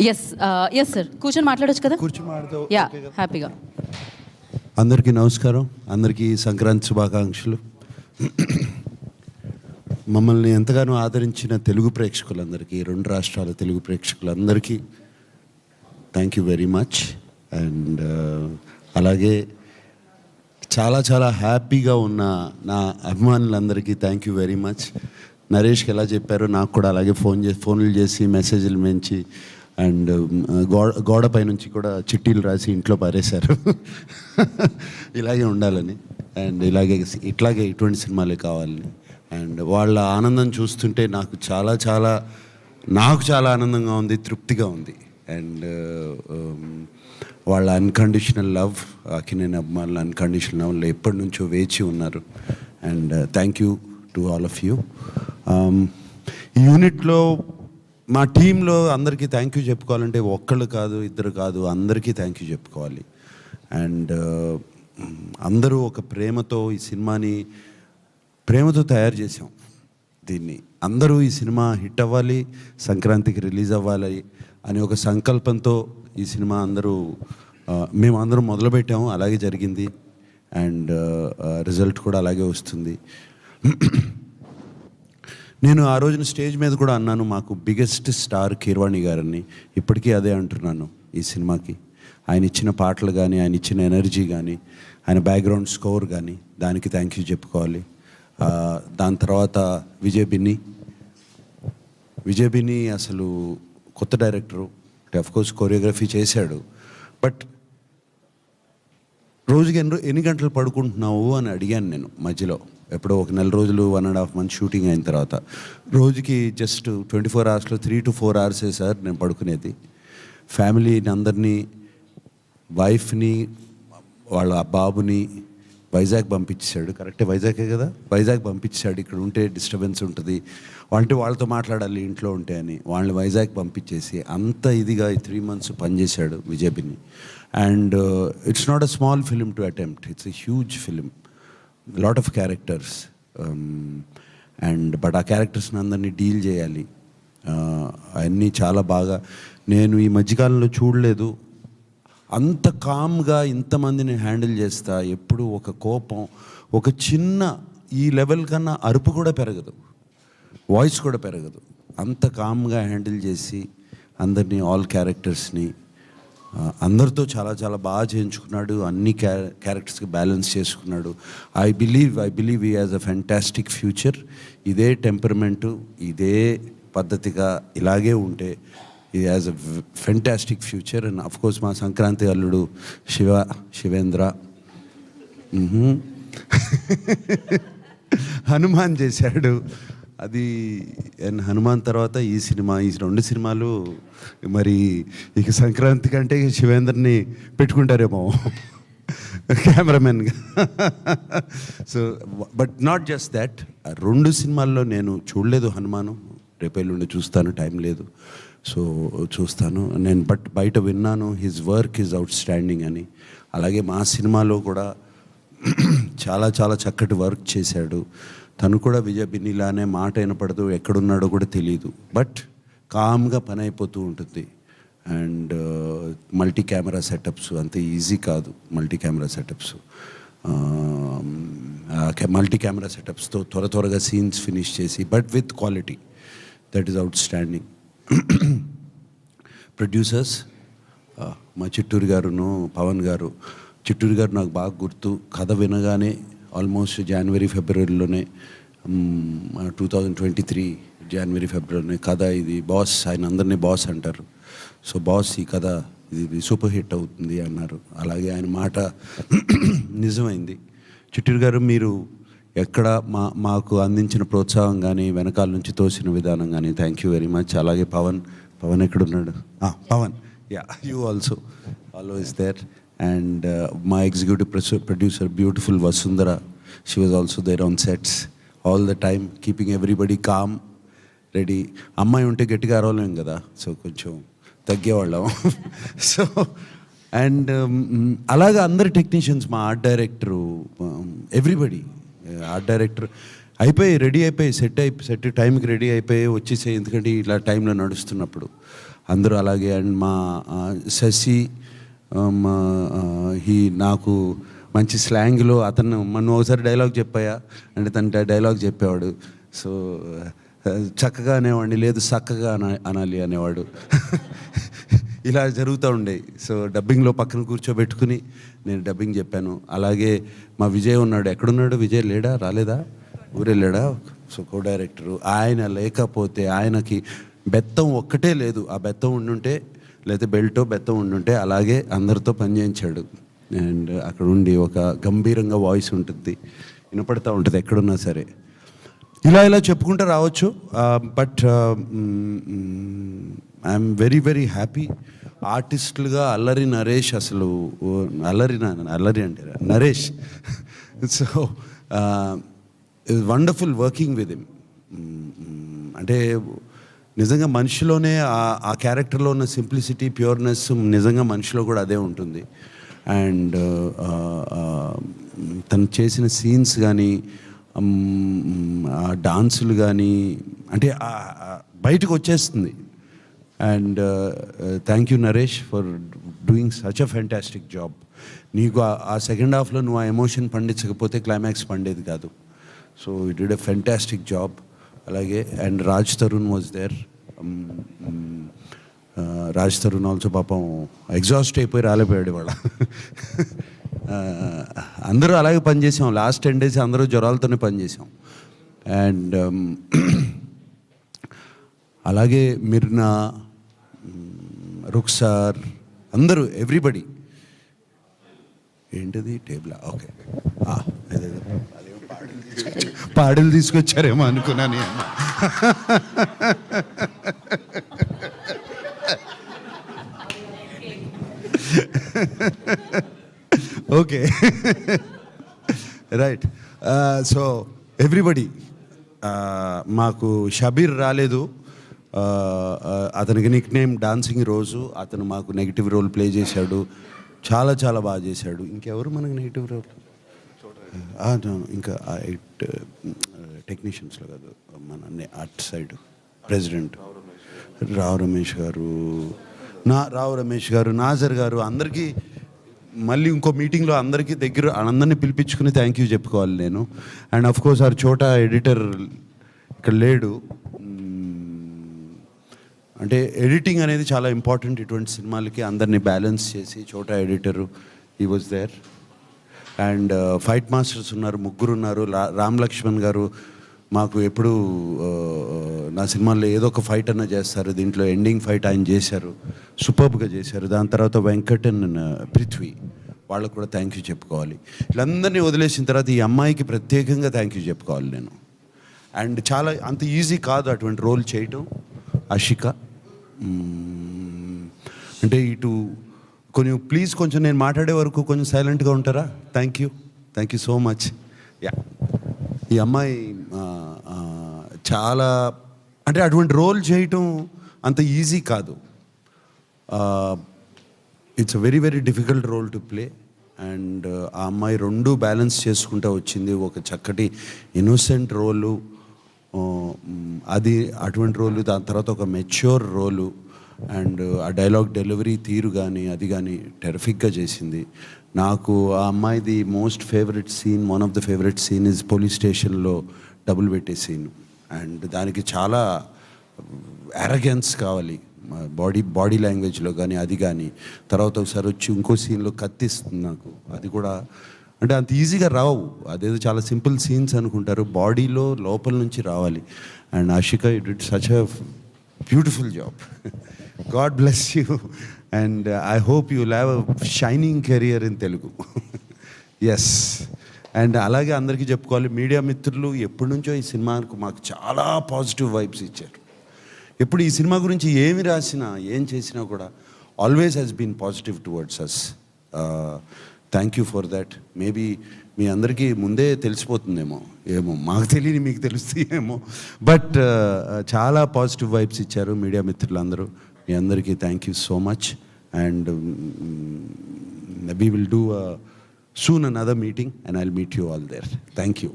Yes yes sir కూర్చొని మాట్లాడొచ్చు కదా? కూర్చొని యా? హ్యాపీగా అందరికీ నమస్కారం. అందరికీ సంక్రాంతి శుభాకాంక్షలు. మమ్మల్ని ఎంతగానో ఆదరించిన తెలుగు ప్రేక్షకులందరికీ రెండు రాష్ట్రాల తెలుగు ప్రేక్షకులందరికీ thank you very much and అలాగే చాలా చాలా హ్యాపీగా ఉన్న నా అభిమానులందరికీ థ్యాంక్ యూ వెరీ మచ్ నరేష్కి ఎలా చెప్పారో నాకు కూడా అలాగే ఫోన్ చేసి ఫోన్లు చేసి మెసేజ్లు మెంచి అండ్ గోడ గోడపై నుంచి కూడా చిట్టీలు రాసి ఇంట్లో పారేశారు. ఇలాగే ఉండాలని. అండ్ ఇలాగే ఇట్లాగే ఇటువంటి సినిమాలే కావాలని. అండ్ వాళ్ళ ఆనందం చూస్తుంటే నాకు చాలా చాలా నాకు చాలా ఆనందంగా ఉంది తృప్తిగా ఉంది. అండ్ వాళ్ళ అన్కండిషనల్ లవ్ అకినేని అభిమానుల అన్కండిషనల్ లవ్ ఎప్పటి నుంచో వేచి ఉన్నారు. And thank you to all of you యూనిట్లో మా టీంలో అందరికీ థ్యాంక్ యూ చెప్పుకోవాలంటే ఒక్కళ్ళు కాదు ఇద్దరు కాదు అందరికీ థ్యాంక్ యూ చెప్పుకోవాలి. అండ్ uh, అందరూ ఒక ప్రేమతో ఈ సినిమాని ప్రేమతో తయారు చేసాం దీన్ని. అందరూ ఈ సినిమా హిట్ అవ్వాలి సంక్రాంతికి రిలీజ్ అవ్వాలి అని ఒక సంకల్పంతో ఈ సినిమా అందరూ మేము అందరం మొదలుపెట్టాము అలాగే జరిగింది. అండ్ uh, రిజల్ట్ కూడా అలాగే వస్తుంది. నేను ఆ రోజున స్టేజ్ మీద కూడా అన్నాను మాకు బిగ్గెస్ట్ స్టార్ కీర్వాణి గారని. ఇప్పటికీ అదే అంటున్నాను ఈ సినిమాకి. ఆయన ఇచ్చిన పాటలు కానీ ఆయన ఇచ్చిన ఎనర్జీ కానీ ఆయన బ్యాక్గ్రౌండ్ స్కోర్ కానీ దానికి థ్యాంక్ యూ చెప్పుకోవాలి. దాని తర్వాత విజయ్ బిన్ని. అసలు కొత్త డైరెక్టరు కోర్స్ కొరియోగ్రఫీ చేశాడు. బట్ రోజుకి ఎన్ని ఎన్ని గంటలు పడుకుంటున్నావు అని అడిగాను నేను మధ్యలో. ఎప్పుడో ఒక నెల రోజులు one and half month shooting అయిన తర్వాత. రోజుకి జస్ట్ ట్వంటీ ఫోర్ అవర్స్లో త్రీ టు ఫోర్ అవర్సే సార్ నేను పడుకునేది. ఫ్యామిలీని అందరినీ వైఫ్ని వాళ్ళ బాబుని వైజాగ్ పంపించాడు కరెక్టే వైజాగే కదా? వైజాగ్ పంపించాడు ఇక్కడ ఉంటే డిస్టర్బెన్స్ ఉంటుంది. అంటే వాళ్ళతో మాట్లాడాలి ఇంట్లో ఉంటే అని. వాళ్ళని వైజాగ్ పంపించేసి అంత ఇదిగా ఈ త్రీ మంత్స్ పనిచేశాడు Vijay Binni and it's not a small film to attempt it's a huge film lot of characters and but ఆ క్యారెక్టర్స్ని అందరినీ డీల్ చేయాలి. అన్నీ అవన్నీ చాలా బాగా నేను ఈ మధ్యకాలంలో చూడలేదు. అంత కామ్గా ఇంతమందిని హ్యాండిల్ చేస్తా ఎప్పుడు ఒక కోపం ఒక చిన్న ఈ లెవెల్ కన్నా అరుపు కూడా పెరగదు. వాయిస్ కూడా పెరగదు. అంత కామ్గా హ్యాండిల్ చేసి అందరినీ ఆల్ క్యారెక్టర్స్ని అందరితో చాలా చాలా బాగా చేయించుకున్నాడు. అన్ని క్యా క్యారెక్టర్స్కి బ్యాలెన్స్ చేసుకున్నాడు. I believe I believe he has a fantastic future. ఇదే టెంపర్మెంటు ఇదే పద్ధతిగా ఇలాగే ఉంటే ఇది has a fantastic future. And of course మా సంక్రాంతి అల్లుడు శివ శివేంద్ర. హనుమాన్ చేశాడు. అది అండ్ హనుమాన్ తర్వాత ఈ సినిమా ఈ రెండు సినిమాలు మరి ఇక సంక్రాంతి కంటే శివేందర్ని శివేంద్రని పెట్టుకుంటారేమో కెమెరామెన్గా. So but not just that రెండు సినిమాల్లో నేను చూడలేదు హనుమాను. రేపెల్లుండి చూస్తాను టైం లేదు. సో చూస్తాను. నేను బట్ బయట విన్నాను his work is outstanding అని. అలాగే మా సినిమాలో కూడా చాలా చాలా చక్కటి వర్క్ చేశాడు. తను కూడా విజయబిన్నిలానే మాట వినపడదు ఎక్కడున్నాడో కూడా తెలియదు బట్ కామ్గా పని అయిపోతూ ఉంటుంది. అండ్ మల్టీ కెమెరా సెటప్స్ అంత ఈజీ కాదు multi camera setups multi camera సెటప్స్తో త్వర త్వరగా సీన్స్ ఫినిష్ చేసి but with quality that is outstanding producers మా చిట్టూరు గారును పవన్ గారు. చిట్టూరు గారు నాకు బాగా గుర్తు. కథ వినగానే ఆల్మోస్ట్ జనవరి ఫిబ్రవరిలోనే టూ థౌజండ్ ట్వంటీ త్రీ జనవరి ఫిబ్రవరిలోనే కథ ఇది బాస్ ఆయన అందరినీ బాస్ అంటారు. సో బాస్ ఈ కథ ఇది సూపర్ హిట్ అవుతుంది అన్నారు. అలాగే ఆయన మాట నిజమైంది. చిట్టూరు గారు మీరు ఎక్కడ మా మాకు అందించిన ప్రోత్సాహం కానీ వెనకాల నుంచి తోసిన విధానం కానీ థ్యాంక్ యూ వెరీ మచ్ అలాగే పవన్ పవన్ ఎక్కడున్నాడు? Pavan. Yeah you also always there and మా executive producer beautiful Vasundhara she was also there on sets all the time keeping everybody calm ready అమ్మాయి ఉంటే గట్టిగా అరవలేం కదా సో కొంచెం తగ్గేవాళ్ళం. సో అండ్ um, అలాగా అందరు టెక్నీషియన్స్ మా art director everybody art director అయిపోయి రెడీ అయిపోయి సెట్ అయిపోయి సెట్ టైంకి రెడీ అయిపోయి వచ్చేసే ఎందుకంటే ఇట్లా టైంలో నడుస్తున్నప్పుడు. అందరూ అలాగే అండ్ మా uh, శశి హీ నాకు మంచి స్లాంగ్లో అతను మనం ఒకసారి డైలాగ్ చెప్పాయా? అంటే తన డైలాగ్ చెప్పేవాడు. సో చక్కగా అనేవాడిని లేదు చక్కగా అన అనాలి అనేవాడు. ఇలా జరుగుతూ ఉండేవి సో డబ్బింగ్లో పక్కన కూర్చోబెట్టుకుని నేను డబ్బింగ్ చెప్పాను. అలాగే మా విజయ్ ఉన్నాడు. ఎక్కడున్నాడు విజయ్? లేడా? రాలేదా? ఊరెళ్ళాడా సో కో డైరెక్టరు ఆయన లేకపోతే ఆయనకి బెత్తం ఒక్కటే లేదు. ఆ బెత్తం ఉండుంటే లేకపోతే బెల్టో బెత్తం ఉండుంటే అలాగే అందరితో పనిచేయించాడు అండ్ అక్కడ ఉండి ఒక గంభీరంగా వాయిస్ ఉంటుంది వినపడతా ఉంటుంది ఎక్కడున్నా సరే. ఇలా ఇలా చెప్పుకుంటూ రావచ్చు. But I'm very very happy ఆర్టిస్టులుగా Allari Naresh అసలు అల్లరి అల్లరి అంటే Naresh. So wonderful working with him అంటే నిజంగా మనిషిలోనే ఆ- క్యారెక్టర్లో ఉన్న సింప్లిసిటీ ప్యూర్నెస్ నిజంగా మనిషిలో కూడా అదే ఉంటుంది. అండ్ తను చేసిన సీన్స్ కానీ ఆ డాన్సులు కానీ అంటే బయటకు వచ్చేస్తుంది. And thank you Naresh for doing such a fantastic job. నీకు ఆ- సెకండ్ హాఫ్లో నువ్వు ఆ ఎమోషన్ పండించకపోతే క్లైమాక్స్ పండేది కాదు. So it did a fantastic job అలాగే and Raj Tarun was there Raj Tarun also పాపం ఎగ్జాస్ట్ అయిపోయి రాలేపోయాడు ఇవాళ. Uh, అందరూ అలాగే పనిచేసాం లాస్ట్ టెన్ డేస్ అందరూ జ్వరాలతోనే పనిచేసాం అండ్ um, అలాగే మిర్నా రుక్సార్ um, అందరూ ఎవ్రీబడి ఏంటిది? టేబుల్ ఓకే ah, అదే. పాడలు తీసుకొచ్చారేమో అనుకున్నాను నేను. ఓకే. రైట్. సో ఎవ్రీబడి మాకు షబీర్ రాలేదు. అతనికి నిక్ నేమ్ డాన్సింగ్ రోజు. అతను మాకు నెగిటివ్ రోల్ ప్లే చేశాడు. చాలా చాలా బాగా చేశాడు. ఇంకెవరు మనకు నెగిటివ్ రోల్? ఇంకా ఐట్ ఎయిట్ టెక్నీషియన్స్లో కాదు మన అట్ సైడ్ ప్రెసిడెంట్ రావు రమేష్ గారు నా రావు రమేష్ గారు నాజర్ గారు అందరికీ మళ్ళీ ఇంకో మీటింగ్లో అందరికీ దగ్గర అందరినీ పిలిపించుకుని థ్యాంక్ యూ చెప్పుకోవాలి నేను. And of course our Chota editor ఇక్కడ లేడు. అంటే ఎడిటింగ్ అనేది చాలా ఇంపార్టెంట్ ఇటువంటి సినిమాలకి అందరినీ బ్యాలెన్స్ చేసి Chota editor he was there and uh, fight masters ఉన్నారు ముగ్గురు ఉన్నారు రామ్ లక్ష్మణ్ గారు మాకు ఎప్పుడు uh, uh, నా సినిమాల్లో ఏదో ఒక ఫైట్ అన్న చేస్తారు. దీంట్లో ఎండింగ్ ఫైట్ ఆయన చేశారు. సూపర్బ్గా చేశారు. దాని తర్వాత వెంకటన్ పృథ్వీ. వాళ్ళకు కూడా థ్యాంక్ యూ చెప్పుకోవాలి. వీళ్ళందరినీ వదిలేసిన తర్వాత ఈ అమ్మాయికి ప్రత్యేకంగా థ్యాంక్ యూ చెప్పుకోవాలి నేను. అండ్ చాలా అంత ఈజీ కాదు అటువంటి రోల్ చేయటం. అషిక. అంటే ఇటు కొంచెం ప్లీజ్ కొంచెం నేను మాట్లాడే వరకు కొంచెం సైలెంట్గా ఉంటారా? Thank you thank you so much yeah ఈ అమ్మాయి చాలా అంటే అటువంటి రోల్ చేయటం అంత ఈజీ కాదు. It's a very very difficult role to play and ఆ అమ్మాయి రెండు బ్యాలెన్స్ చేసుకుంటూ వచ్చింది. ఒక చక్కటి ఇన్నోసెంట్ రోలు అది అటువంటి రోలు దాని తర్వాత ఒక మెచ్యూర్ రోలు అండ్ ఆ డైలాగ్ డెలివరీ తీరు కానీ అది కానీ టెరిఫిక్గా చేసింది. నాకు ఆ అమ్మాయిది most favourite scene one of the favourite scene is police స్టేషన్లో డబుల్ పెట్టే సీన్. అండ్ దానికి చాలా అరగెన్స్ కావాలి. బాడీ బాడీ లాంగ్వేజ్లో కానీ అది కానీ తర్వాత ఒకసారి వచ్చి ఇంకో సీన్లో కత్తిస్తుంది నాకు. అది కూడా అంటే అంత ఈజీగా రావు. అదేదో చాలా సింపుల్ సీన్స్ అనుకుంటారు. బాడీలో లోపల నుంచి రావాలి. And Ashika it it such beautiful job God bless you and I hope you have a shining career in Telugu yes and అలాగే అందరికీ చెప్పుకోవాలి మీడియా మిత్రులు ఎప్పటి నుంచో ఈ సినిమాకు మాకు చాలా పాజిటివ్ వైబ్స్ ఇచ్చారు. ఎప్పుడు ఈ సినిమా గురించి ఏమి రాసినా ఏం చేసినా కూడా always has been positive towards us thank you for that maybe మీ అందరికీ ముందే తెలిసిపోతుందేమో ఏమో మాకు తెలియని మీకు తెలుస్తాయేమో బట్ uh, చాలా పాజిటివ్ వైబ్స్ ఇచ్చారు మీడియా మిత్రులందరూ. మీ అందరికీ thank you so much and we will do soon another meeting and I'll meet you all there thank you